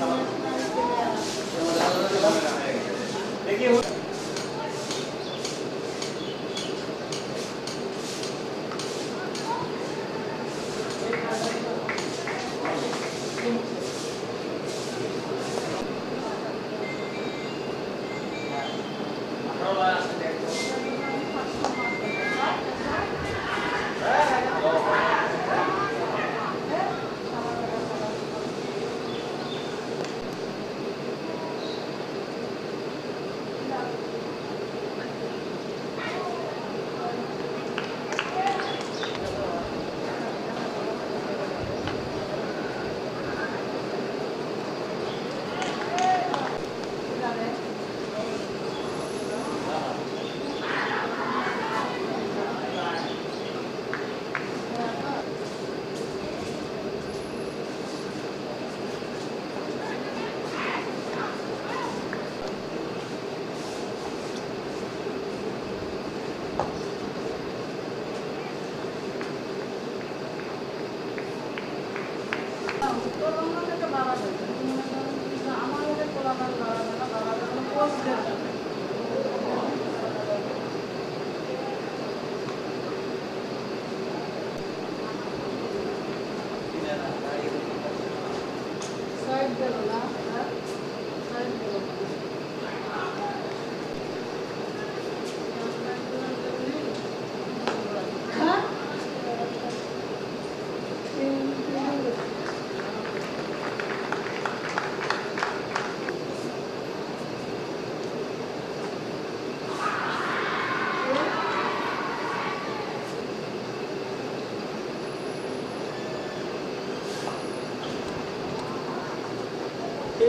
Hasta luego.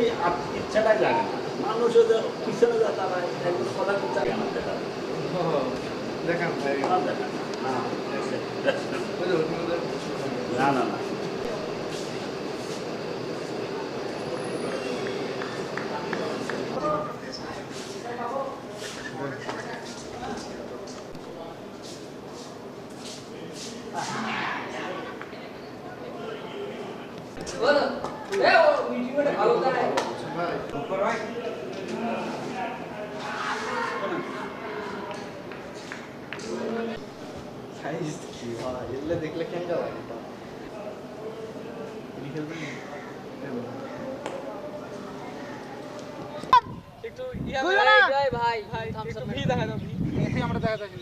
এই আপ- ইচ্ছাটাই লাগে না। যে পিছনে যা তারা একদম কথা বিচার আমার দেখা দেখান না না না। না সাইজ কি ভাই এগুলো দেখলে কেমন লাগে একটু ইয়া ভাই ভাই ভাই ভাই একটু ভি দেখা দাও ভি আমরা দেখা যাচ্ছে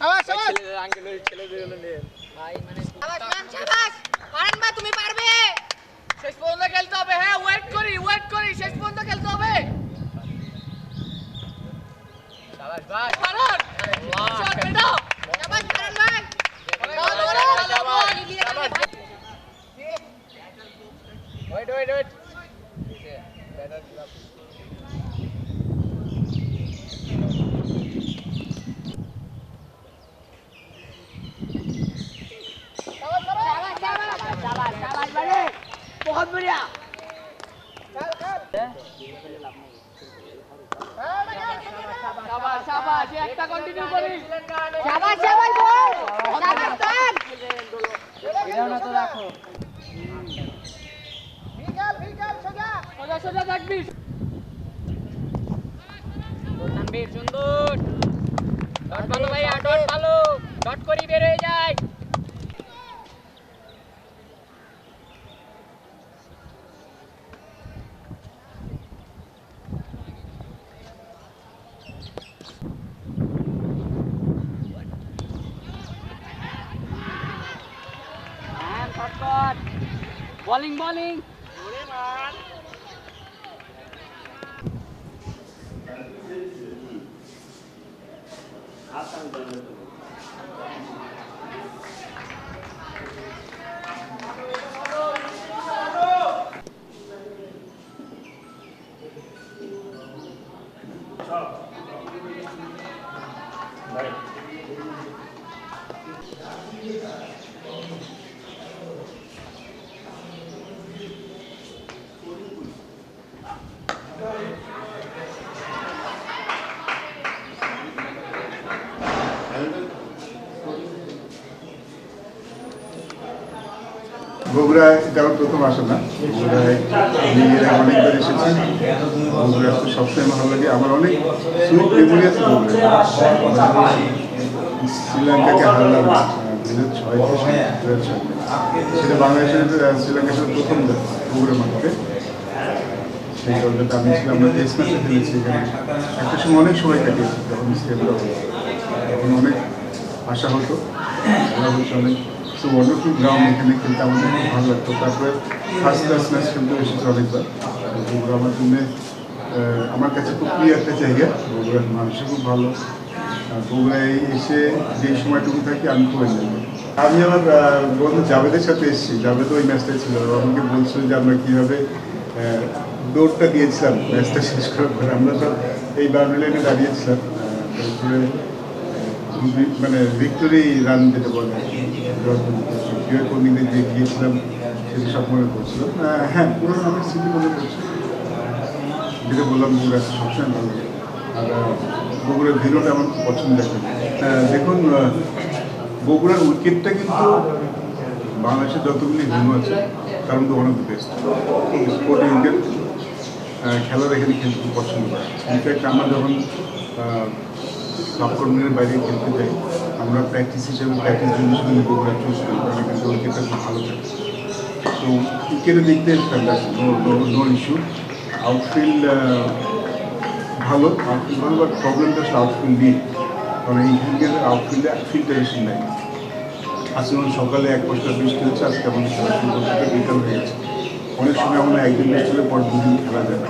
আবার সবাই ছেলেদের আঙ্কেলের ছেলেদের হলো নিয়ে ভাই মানে শাবাশ পারেন মা তুমি পারবে শেষ পর্যন্ত খেলতে হবে হ্যাঁ ওয়েট করি ওয়েট করি শেষ পর্যন্ত খেলতে হবে শাবাশ ভাই পারন শট বেটা শাবাশ পারেন ভাই ওয়েট ওয়েট ওয়েট শাবাশ শাবাশ শাবাশ শাবাশ বাড়ে বহুত বড়িয়া শাবাশ শাবাশ এই একটা কন্টিনিউ করি শাবাশ শাবাশ বল শাবাশ তান সোজা সোজা থাকবি তানবীর সুন্দর ডট ভালো ভাইয়া ডট ভালো ডট করি হয়ে যায় বোলিং বোলিং হাসান জানে তো। সব। ভাই বগুড়ায় এটা প্রথম আসা না। বগুড়ায় আমি এর অনেকবার এসেছি। বগুড়া তো ভালো লাগে। আমার অনেক সুইট মেমোরি আছে বগুড়া শ্রীলঙ্কাকে হারলাম। সেটা বাংলাদেশের শ্রীলঙ্কার সাথে প্রথম বগুড়া মাঠে। সেই দলটাতে আমি ছিলাম আমরা একটা সময় অনেক সময় কাটিয়েছি যখন স্টেটটা তখন অনেক আশা হতো। অনেক। সো ওয়ান্ডারফুল গ্রাউন্ড এখানে খেলতে আমাদের খুব ভালো লাগতো। তারপরে ফার্স্ট ক্লাস ম্যাচ খেলতে এসেছি অনেকবার বগুড়া আমার জন্য আমার কাছে খুব প্রিয় একটা জায়গা বগুড়ার মানুষও খুব ভালো। আর বগুড়ায় এসে যে সময়টুকু থাকি আমি খুব এনজয় করি আমি আমার বন্ধু জাভেদের সাথে এসেছি। জাভেদ ওই ম্যাচটা ছিল। আমাকে বলছিল যে আমরা কীভাবে দৌড়টা দিয়েছিলাম। ম্যাচটা শেষ করার পরে আমরা সব এই বাউন্ডারি লাইনে দাঁড়িয়েছিলাম। তারপরে মানে ভিক্টোরি রান যেটা বলে ক্রিয়া কর্মীদের যে গিয়েছিলাম সেটা সব মনে করছিল হ্যাঁ পুরো আমার স্মৃতি মনে করছে যেটা বললাম বগুড়া সবসময় ভালো লাগে আর বগুড়ার ভিড়টা আমার খুব পছন্দ দেখুন বগুড়ার উইকেটটা কিন্তু বাংলাদেশের যতগুলি ভেনু আছে কারণ তো one of the best sporting Indian খেলার এখানে খেলতে খুব পছন্দ করে ইনফ্যাক্ট আমরা যখন সাবকর্মিনের বাইরে খেলতে যাই আমরা প্র্যাকটিস হিসেবে প্র্যাকটিস জন্য শুধু বগুড়া চুজ করি কারণ এখানে উইকেটটা খুব ভালো থাকে। তো উইকেটে দেখতে নো ইস্যু আউটফিল্ড ভালো আউটফিল্ড ভালো বাট প্রবলেমটা আসলে আউটফিল্ড নিয়ে কারণ এই ক্রিকেটের আউটফিল্ডে ফিল্টারেশন নাই। আজকে যেমন সকালে এক বছর বৃষ্টি হচ্ছে, আজকে আমাদের খেলা শুরু করতে বিকাল হয়ে গেছে অনেক সময় আমরা একদিন বৃষ্টি হলে পর দুদিন খেলা যায় না।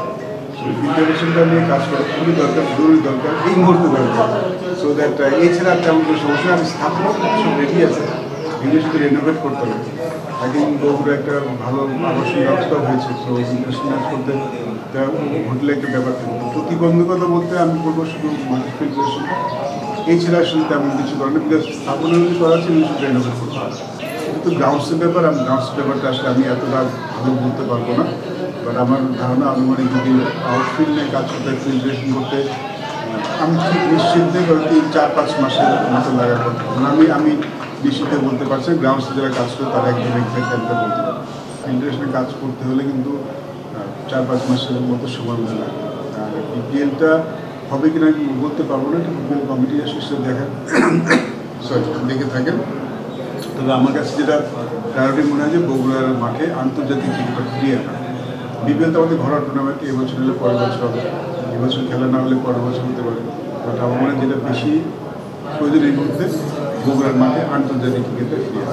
নিয়ে কাজ দরকার, জরুরি দরকার সো দ্যাট এছাড়া তেমন। আমি সব রেডি আছে। শুধু রেনোভেট করতে হবে। একটা ভালো হয়েছে। করতে হোটেলে একটা ব্যাপার প্রতিবন্ধকতা বলতে আমি বলব শুধু এছাড়া আসলে তেমন কিছু করে না বিকজ স্থাপনা যদি করা আছে শুধু রেনোভেট করতে হবে। এটা তো গ্রাউন্ডসের ব্যাপার, আমি গ্রাউন্ডস ব্যাপারটা আসলে আমি এতটা ভালো বলতে পারব না। বাট আমার ধারণা আনুমানিক যদি আউটফিল্ড নিয়ে কাজ করতে ফিল্টারেশন করতে, আমি ঠিক কারণ তিন, চার, পাঁচ মাসের মতো লাগার কথা কারণ আমি আমি নিশ্চিত বলতে পারছি গ্রাউন্ডসে যারা কাজ করে তারা একদম এক্সাক্ট বলতে পারে ফিল্টারেশনে কাজ করতে হলে কিন্তু চার, পাঁচ মাসের মতো সময় মতো লাগে। আর বিপিএলটা হবে কিনা আমি বলতে পারব না বিপিএল কমিটি আসলে দেখা সরি দেখে থাকেন। তবে আমার কাছে যেটা প্রায়োরিটি মনে হয় যে বগুড়ার মাঠে আন্তর্জাতিক ক্রিকেটটা ফিরিয়ে আনা বিপিএল তো আমাদের ঘরোয়া টুর্নামেন্ট এবছর হলে পরের বছর হবে। এবছর খেলা না হলে পরের বছর হতে পারে। বাট আমার মনে যেটা বেশি প্রয়োজন এই মুহূর্তে, বগুড়ার মাঠে আন্তর্জাতিক ক্রিকেটে ফিরে